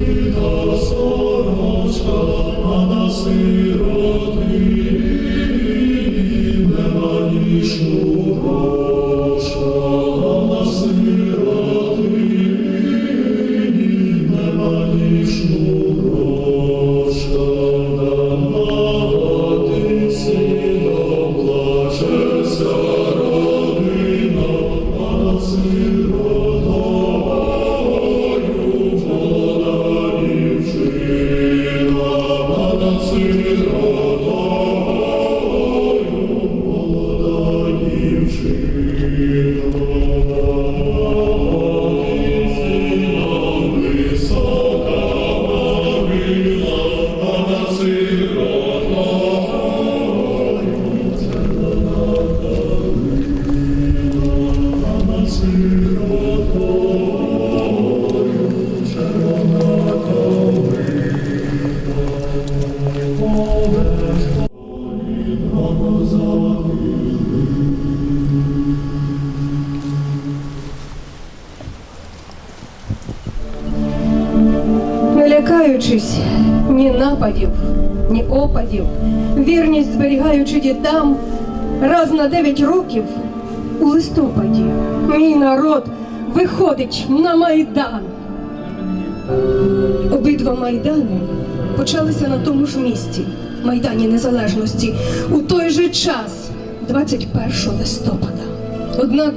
Не лякаючись ні нападів, ні опадів, вірність зберігаючи дітам, раз на дев'ять років листопаді мій народ виходить на майдан. Обидва майдани почалися на тому ж місці, Майдані Незалежності, у той же час, 21 листопада. Однак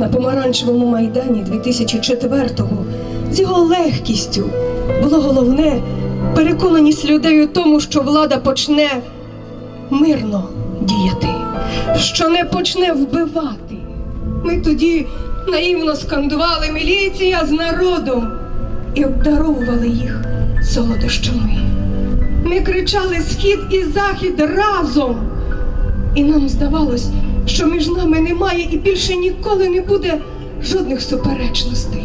на помаранчевому майдані 2004-го з його легкістю було головне переконаність людей у тому, що влада почне мирно діяти, що не почне вбивати. Ми тоді наївно скандували міліція з народом і обдаровували їх солодощами. Ми кричали схід і захід разом. І нам здавалось, що між нами немає і більше ніколи не буде жодних суперечностей.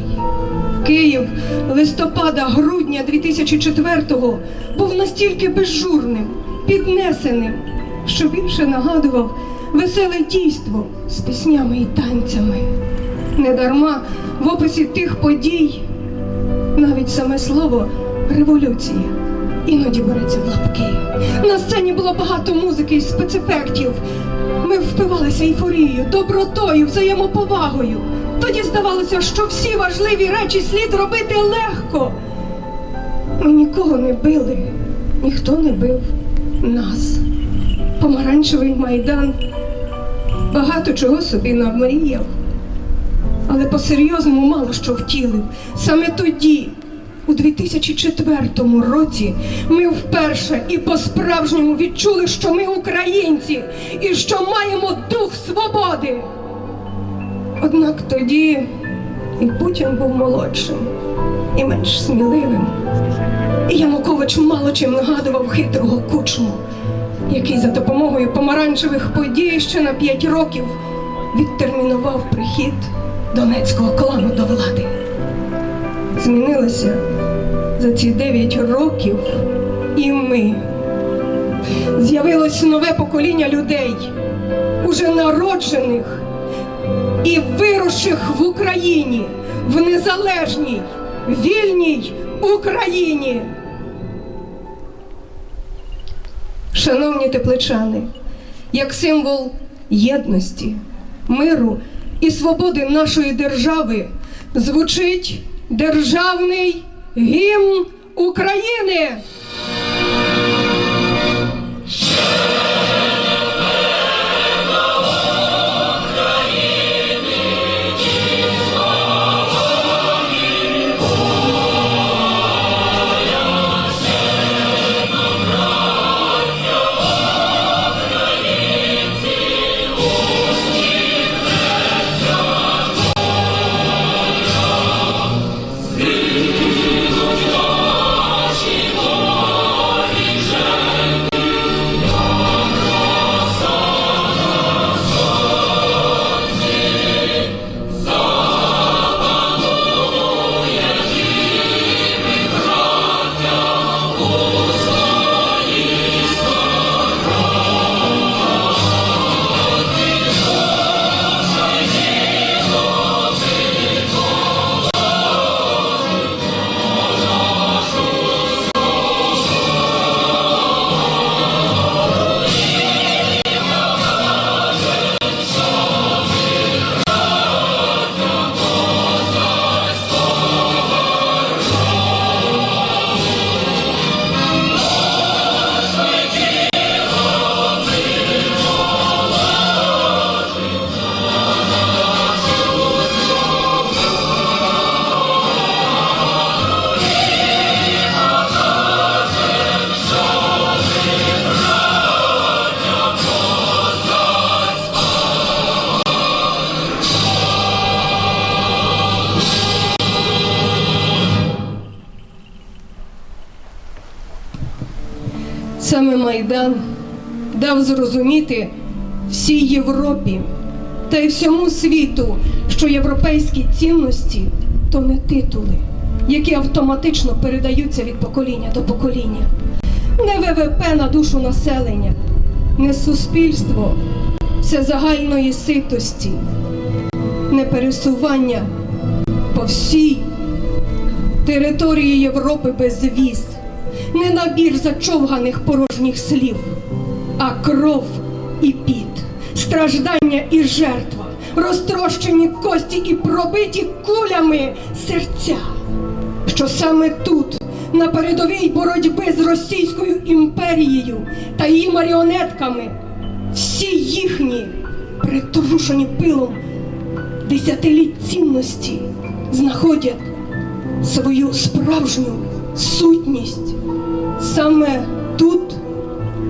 Київ листопада, грудня 2004-го був настільки безжурним, піднесеним, що більше нагадував веселе дійство з піснями і танцями. Недарма в описі тих подій навіть саме слово революція іноді береться в лапки. На сцені було багато музики і спецефектів. Ми впивалися ейфорією, добротою, взаємоповагою. Тоді здавалося, що всі важливі речі слід робити легко. Ми нікого не били, ніхто не бив нас. Помаранчевий майдан багато чого собі намріяв, але по-серйозному мало що втілив. Саме тоді, у 2004 році, ми вперше і по-справжньому відчули, що ми українці і що маємо дух свободи. Однак тоді і Путін був молодшим і менш сміливим. І Янукович мало чим нагадував хитрого кучму, який за допомогою помаранчевих подій ще на п'ять років відтермінував прихід донецького клану до влади. Змінилося за ці дев'ять років і ми. З'явилось нове покоління людей, уже народжених і виросших в Україні, в незалежній, вільній Україні. Шановні тепличани, як символ єдності, миру і свободи нашої держави звучить державний гімн України. Саме Майдан дав зрозуміти всій Європі та й всьому світу, що європейські цінності то не титули, які автоматично передаються від покоління до покоління, не ВВП на душу населення, не суспільство всезагальної ситості, не пересування по всій території Європи без віз, не набір зачовганих порожніх слів, а кров і піт, страждання і жертва, розтрощені кості і пробиті кулями серця, що саме тут, на передовій боротьби з Російською імперією та її маріонетками, всі їхні притрушені пилом десятиліть цінності знаходять свою справжню сутність саме тут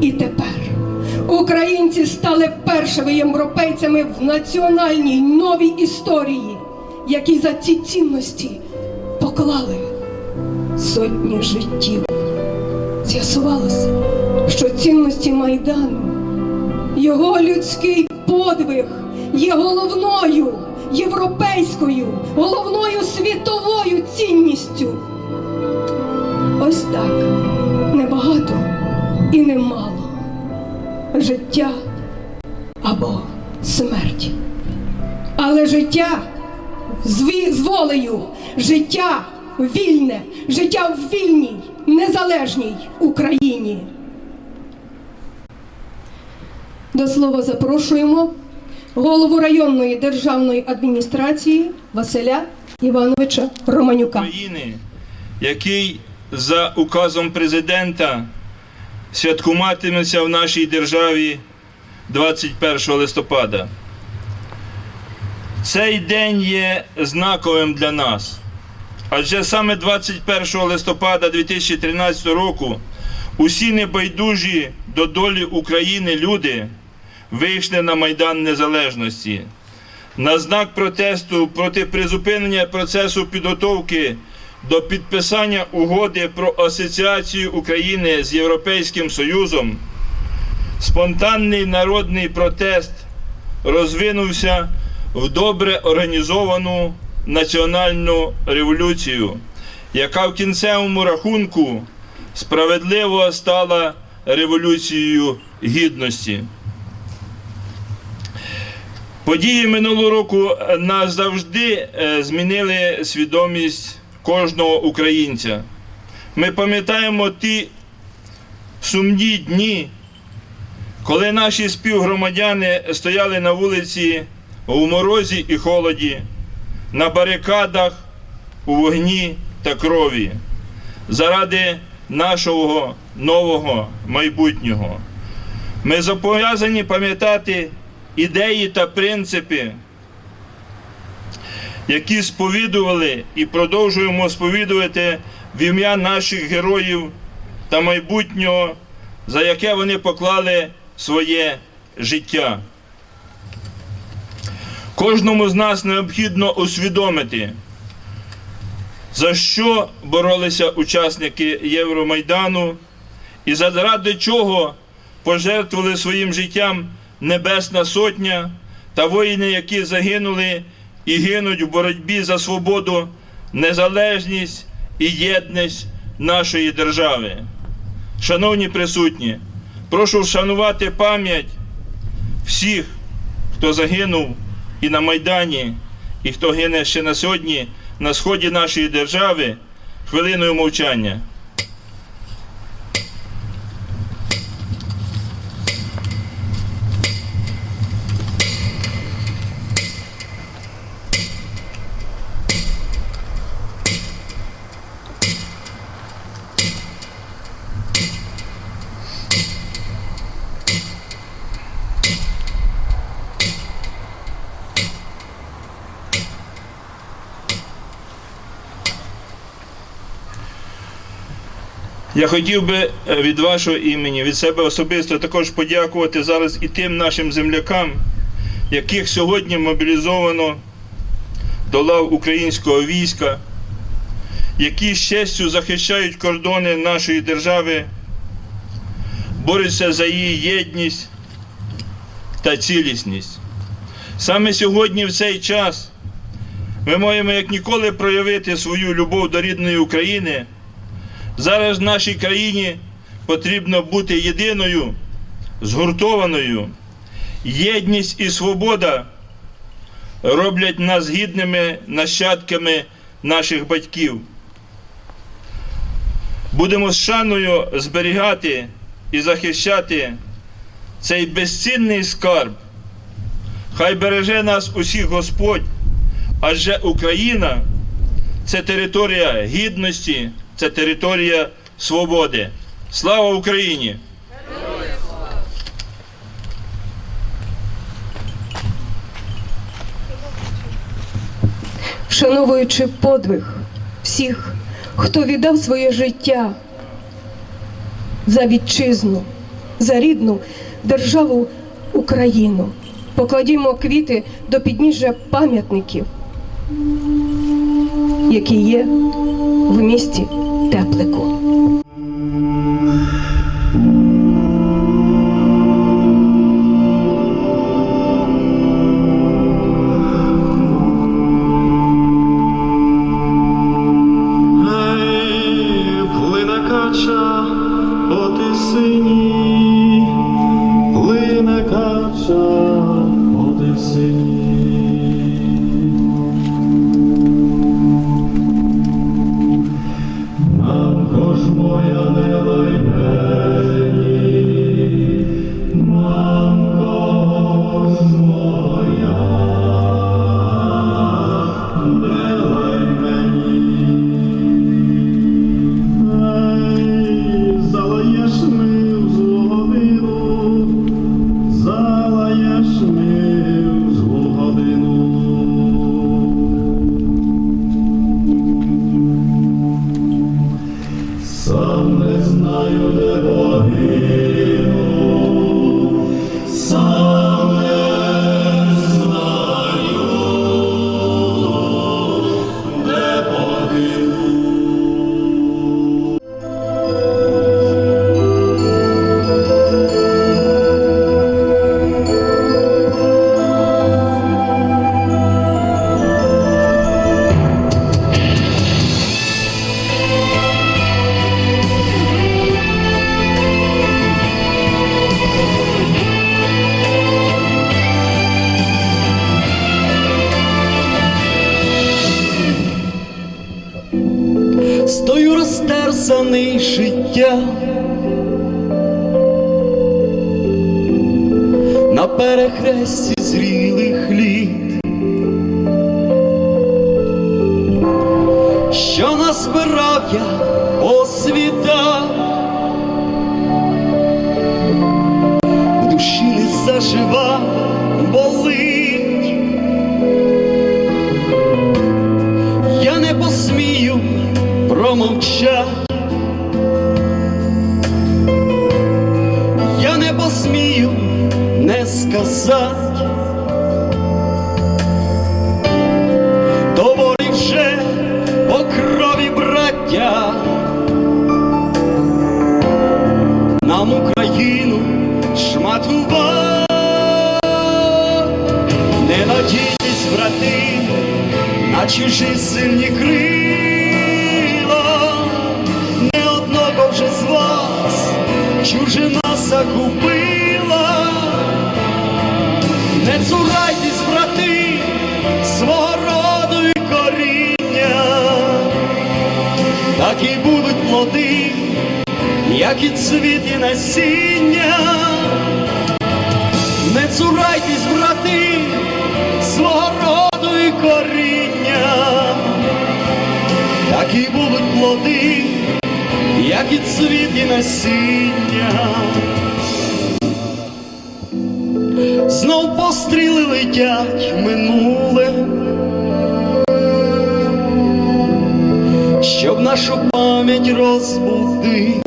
і тепер. Українці стали першими європейцями в національній новій історії, які за ці цінності поклали сотні життів. З'ясувалося, що цінності Майдану, його людський подвиг є головною європейською, головною світовою цінністю. Ось так небагато і немало. Життя або смерть. Але життя з, волею, життя вільне, життя в вільній, незалежній Україні. До слова запрошуємо голову районної державної адміністрації Василя Івановича Романюка. України, який за указом президента святкуватиметься в нашій державі 21 листопада. Цей день є знаковим для нас. Адже саме 21 листопада 2013 року усі небайдужі до долі України люди вийшли на Майдан Незалежності на знак протесту проти призупинення процесу підготовки до підписання угоди про асоціацію України з Європейським Союзом, спонтанний народний протест розвинувся в добре організовану національну революцію, яка в кінцевому рахунку справедливо стала революцією гідності. Події минулого року назавжди е, змінили свідомість кожного українця. Ми пам'ятаємо ті сумні дні, коли наші співгромадяни стояли на вулиці у морозі і холоді, на барикадах, у вогні та крові, заради нашого нового майбутнього. Ми зобов'язані пам'ятати ідеї та принципи, які сповідували і продовжуємо сповідувати в ім'я наших героїв та майбутнього, за яке вони поклали своє життя. Кожному з нас необхідно усвідомити, за що боролися учасники Євромайдану і заради чого пожертвували своїм життям Небесна Сотня та воїни, які загинули і гинуть в боротьбі за свободу, незалежність і єдність нашої держави. Шановні присутні, прошу вшанувати пам'ять всіх, хто загинув і на Майдані, і хто гине ще на сьогодні на сході нашої держави хвилиною мовчання. Я хотів би е, від вашого імені, від себе особисто також подякувати зараз і тим нашим землякам, яких сьогодні мобілізовано до лав українського війська, які з честю захищають кордони нашої держави, борються за її єдність та цілісність. Саме сьогодні, в цей час, ми маємо як ніколи проявити свою любов до рідної України. Зараз нашій країні потрібно бути єдиною, згуртованою. Єдність і свобода роблять нас гідними нащадками наших батьків. Будемо з шаною зберігати і захищати цей безцінний скарб. Хай береже нас усіх Господь, адже Україна це територія гідності, це територія свободи. Слава Україні! вшановуючи подвиг всіх, хто віддав своє життя за вітчизну, за рідну державу Україну. Покладімо квіти до підніжжя пам'ятників, які є в місті Теплику. Розтерзаний життя на перехресті зрілих літ, що назбирав я по світах, в душі не зажива болить. Я не посмію промовчать. Не сказати. Доволі вже по крові браття. Нам Україну шматувати. Не надійтесь, брати, на чужі сильні крила, не одного вже з вас чужина загубила, як і цвіт і насіння. Не цурайтесь, брати, свого роду і коріння, так і будуть плоди, як і цвіт і насіння. Знов постріли летять минуле, щоб нашу пам'ять розбудить.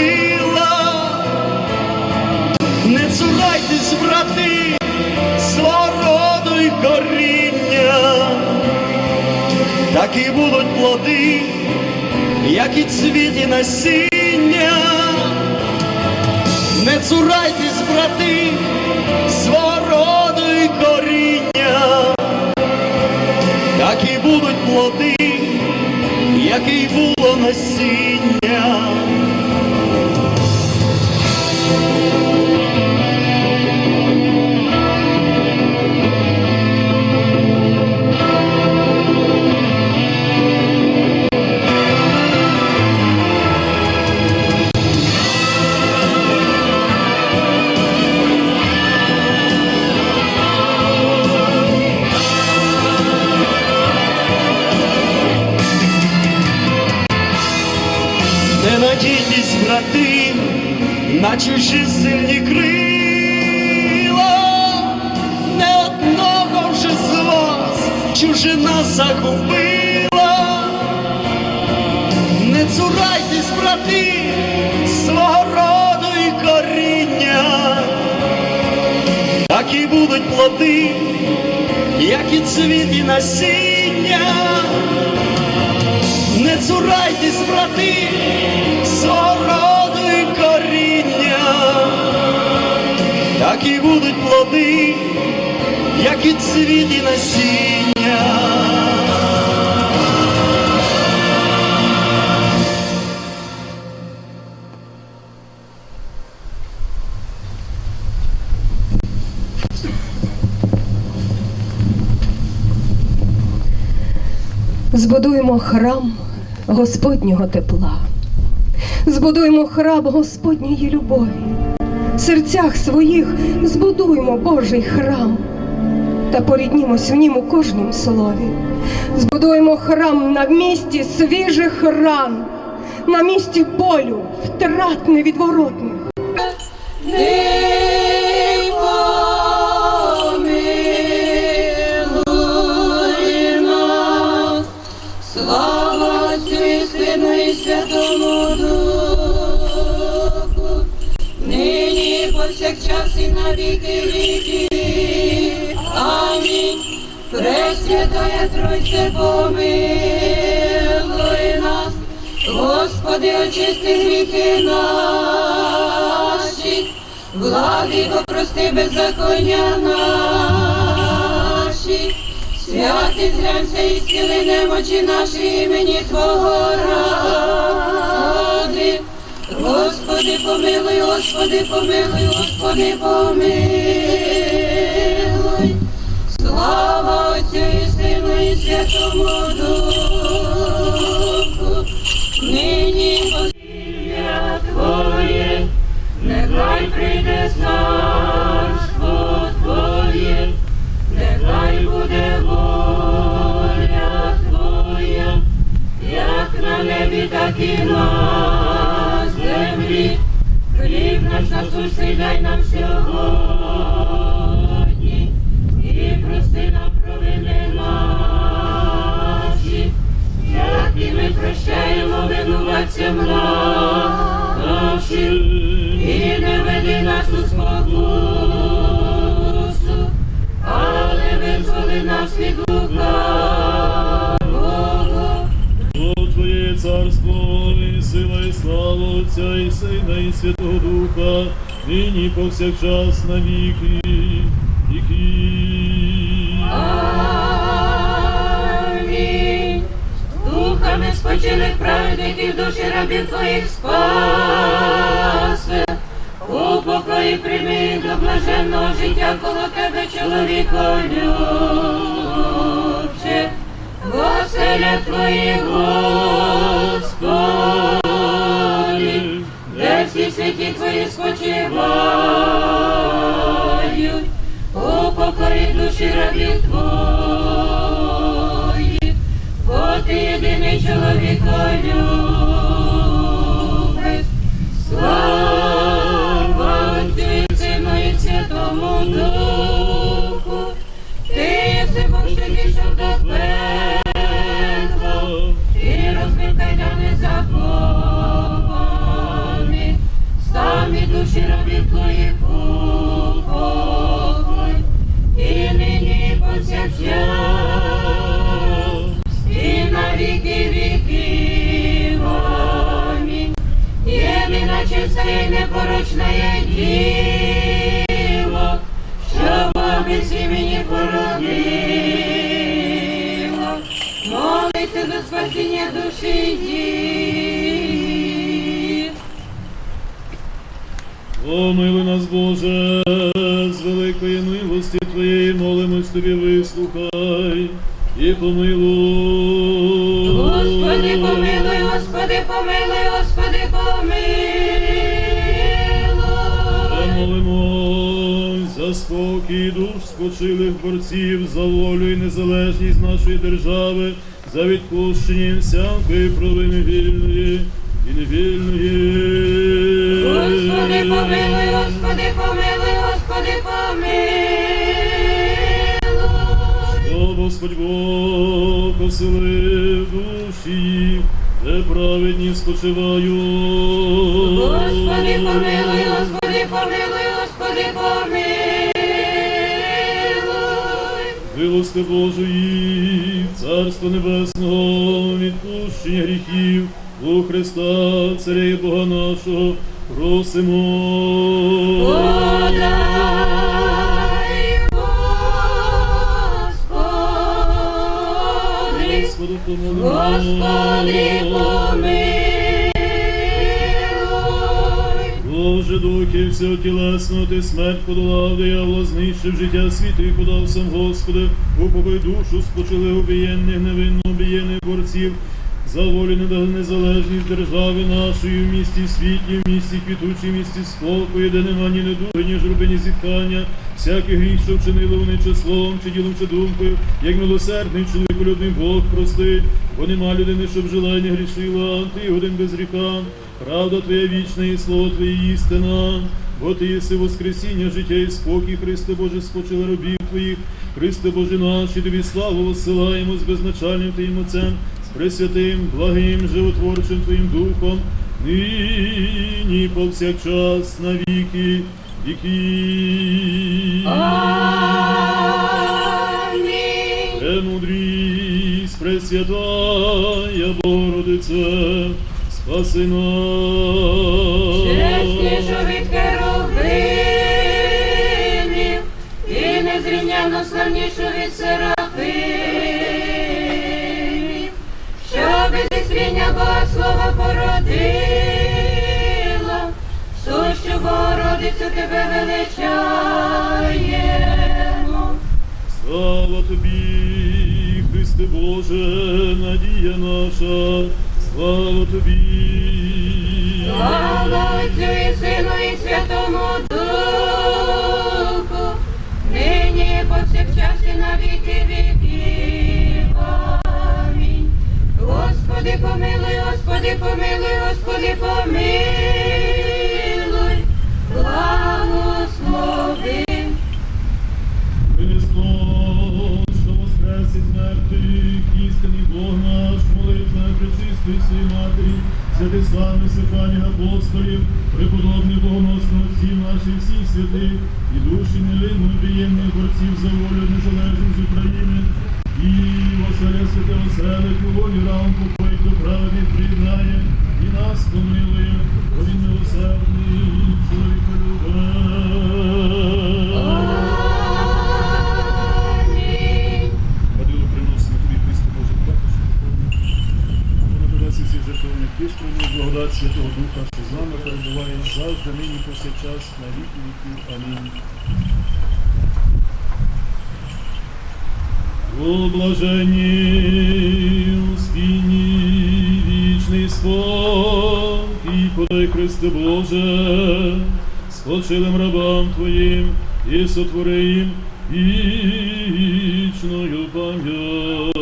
Загубила. Не цурайтесь, брати, свого роду і коріння, так і будуть плоди, як і цвіт і насіння. Не цурайтесь, брати, свого роду і коріння, так і будуть плоди, як і було насіння. Не брати, на чужі сильні крила, не одного вже з вас чужина загубила. Не цурайтесь, брати, свого роду і коріння, так і будуть плоди, як і цвіт і насіння. Не цурайтесь, брати, і цвіт і насіння. Збудуємо храм Господнього тепла, збудуємо храм Господньої любові, в серцях своїх збудуємо Божий храм та поріднімось в нім у кожнім слові. Збудуємо храм на місці свіжих ран, на місці болю, втрат невідворотних. Нині повсякчас і на віки віки. Амінь. Пресвятая Тройце, помилуй нас, Господи, очисти гріхи наші, влади попрости беззаконня наші, святий зглянься і зціли немочі наші імені Твого ради. Господи, помилуй, Господи, помилуй, Господи, помилуй. Слава Отцю і Сину Святому Духу, нині і посілля Твоє, нехай прийде царство Твоє, нехай буде воля Твоя, як на небі, так і на землі. Хліб наш насущний дай нам сьогодні, винуватцям нашим, і не веди нас у спокусу, але визволи нас від лукавого. Бо Твоє царство, і сила, і слава Отця, і Сина, і Святого Духа, нині повсякчас на спочилих праведників душі рабів твоїх спаси. У покої прийми до блаженного життя коло тебе, чоловіко любче. Господи, оселя Твої, Господи, де всі святі Твої спочивають, у покорі душі рабів Твоїх, єдиний спасіння душі дів. Помили нас, Боже, з великої милості Твоєї молимось Тобі, вислухай і помилуй. Господи, помилуй, Господи, помилуй, Господи, помилуй. Молимось за спокій душ спочилих борців, за волю і незалежність нашої держави, за відпущення їм всякої провини вільної і невільної. Господи, помилуй, Господи, помилуй, Господи, помилуй. О, Господь Бог, оселив душі, де праведні спочивають. Господи, помилуй, Господи, помилуй, Господи, помилуй. Милости Божої, Царство Небесного, відпущення гріхів у Христа, Царя і Бога нашого, просимо. Подай, Господи, Господу помолимо. Господи, помилуй. Боже, духи всього тілесного, ти смерть подолав, диявола знищив життя світу і подав сам Господи, упокой душу спочили убієнних, невинно убієнних борців, за волю не дали незалежність держави нашої в місті світі, в місті квітучій, в місті спокою, де нема ні недуги, ні журби, ні зітхання, всякий гріх, що вчинили вони чи словом, чи ділом, чи думкою, як милосердний чоловік, людний Бог простить, бо нема людини, щоб жила і не грішила, а ти один без гріха. Правда Твоя вічна і слово Твоє істина, бо Ти єси воскресіння, життя і спокій, Христе Боже, спочили робів Твоїх, Христе Боже наш, і Тобі славу посилаємо з безначальним Твоїм Отцем, з пресвятим, благим, животворчим Твоїм Духом, нині повсякчас на віки віки. Амінь. Премудрість, Пресвятая Богородице, спаси нас. Чеснішу від керувимів і незрівняно славнішу від серафимів, що без зістріння Бога слова породила, сущу Богородицю тебе величаємо. Слава тобі, Христе Боже, надія наша, слава тобі. Слава Отцю і Сину і Святому Духу, нині і повсякчас і на віки віків. Амінь. Господи, помилуй, Господи, помилуй, Господи, помилуй, благослови. Христос, що воскрес із мертвих, істинний Бог наш, своїй матері, святих славних Сиханів апостолів, преподобних богоносних отців наших всіх святих, і душі невинно обієнних борців за волю незалежність України, і оселя святе оселить, у волі рам покой, хто праведний приєднає, і нас помилує, бо він милосердний, чоловіколюбець. Висловлюю благодать Святого Духа, що з нами перебуває завжди, нині повсякчас, на віки віків. Амінь. О блаженні успінні вічний спокій, подай Христе Боже, спочилим рабам Твоїм і сотвори їм вічною пам'ять.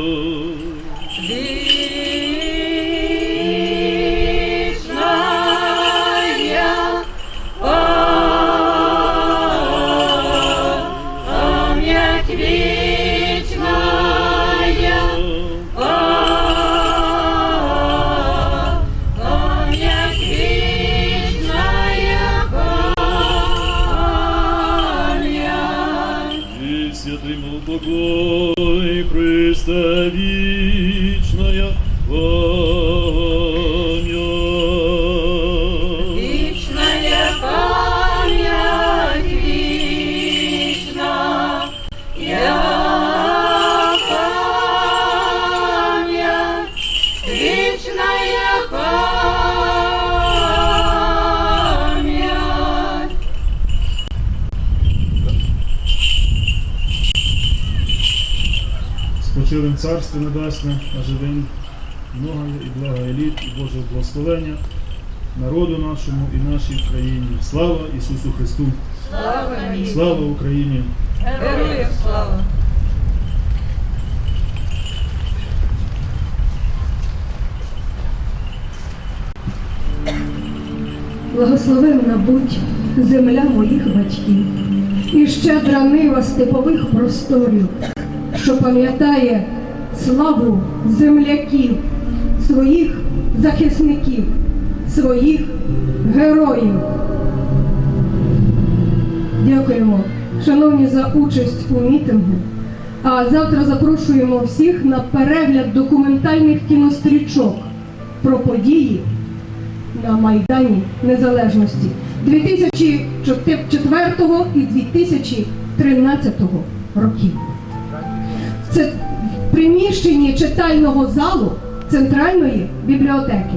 Biggie. Благословення народу нашому і нашій країні. Слава Ісусу Христу! Слава. Слава Україні! Героям слава. Благословенна будь земля моїх батьків і щедра нива степових просторів, що пам'ятає славу земляків, своїх захисників, своїх героїв. Дякуємо, шановні, за участь у мітингу. А завтра запрошуємо всіх на перегляд документальних кінострічок про події на Майдані Незалежності 2004 і 2013 років. Це в приміщенні читального залу Центральної бібліотеки.